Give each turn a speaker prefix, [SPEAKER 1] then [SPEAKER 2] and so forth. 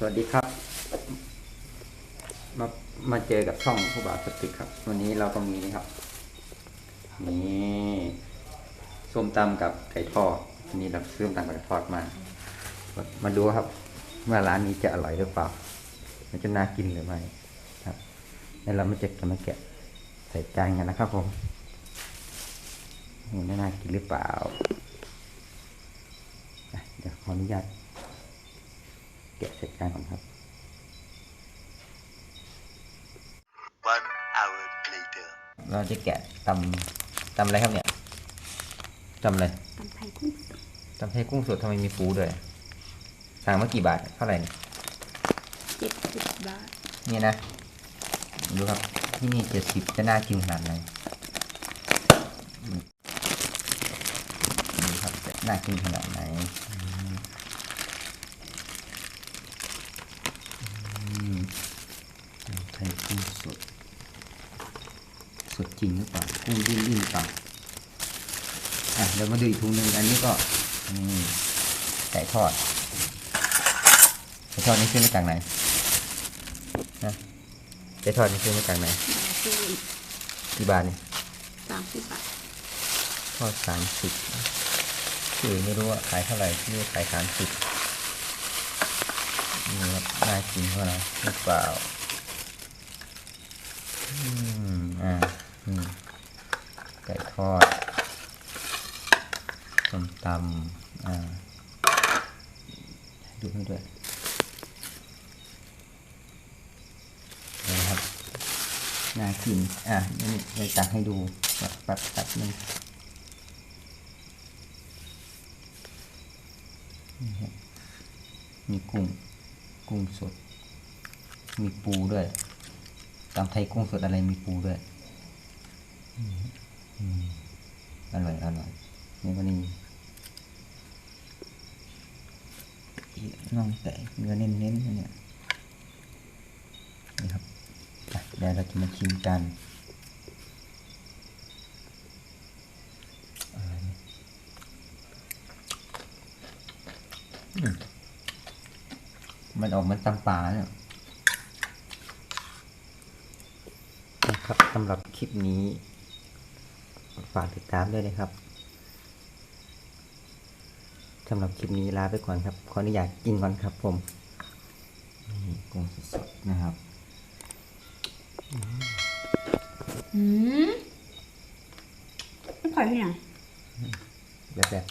[SPEAKER 1] สวัสดีครับ มามาเจอกับช่องผู้บาสตึกครับ วันนี้เราก็มีครับ นี่ส้มตำกับไก่ทอดวันนี้เราซื้อส้มตำกับไก่ทอดมา มาดูครับ ว่าร้านนี้จะอร่อยหรือเปล่า มันจะน่ากินหรือไม่ครับแล้วเรามาเจะจะมาแกะใส่จานกันนะครับผมนี่น่ากินหรือเปล่าเดี๋ยวขออนุญาต แกะใส่จานก่อนครับ
[SPEAKER 2] One hour later.
[SPEAKER 1] เราจะแกะตำตำอะไรครับเนี่ยตำอะไร
[SPEAKER 3] ตำไทยกุ้งสด
[SPEAKER 1] ตำไทยกุ้งสดทำไมมีปูด้วยสั่งมากี่บาทเท่าไหร่เนี่ย
[SPEAKER 3] เจ็ดสิบบาท
[SPEAKER 1] เนี่ยนะ ดูครับ ที่นี่เจ็ดสิบจะน่ากินขนาดไหนอืมดูครับจะน่ากินขนาดไหนอืมอืมตำไทย กุ้งสด สดจริงหรือเปล่ากุ้งดิ้นดิ้นเปล่าอะเดี๋ยวมาดูอีกถุงหนึ่งอันนี้ก็นี่ไก่ทอดไก่ทอดนี่ซื้อมาจากไหนนะไก่ทอดนี่ซื้อมาจากไหน
[SPEAKER 3] มาซื้ออีก
[SPEAKER 1] กี่บาทนี่
[SPEAKER 3] สามสิบบาท
[SPEAKER 1] ทอดสามสิบคือไม่รู้ว่าขายเท่าไหร่ที่นี่ขายสามสิบนี่ครับน่ากินเท่าไหร่หรือเปล่า อ่าไก่ทอดส้มตำอ่าดูให้ด้วยนะครับน่ากิน อะนี่เลยตักให้ดูแบบแบบแบบนึงนี่ครับมีกุ้ง กุ้งสด มีปูด้วย ตำไทยกุ้งสดอะไรมีปูด้วยอร่อยอร่อยนี่ก็นี่น่องแต่เนื้อเน้นๆนะเนี่ยนี่ครับเดี๋ยวเราจะมาชิมกันมันออกมันตำปลาเนี่ยนะ ครับสำหรับคลิปนี้ ฝากติดตามด้วยนะครับสำหรับคลิปนี้ลาไปก่อนครับ ขออนุญาตกินก่อนครับผมนี่กุ้งสดๆนะครับ
[SPEAKER 3] อืมไม่พอที่ไหน
[SPEAKER 1] แบบแบบ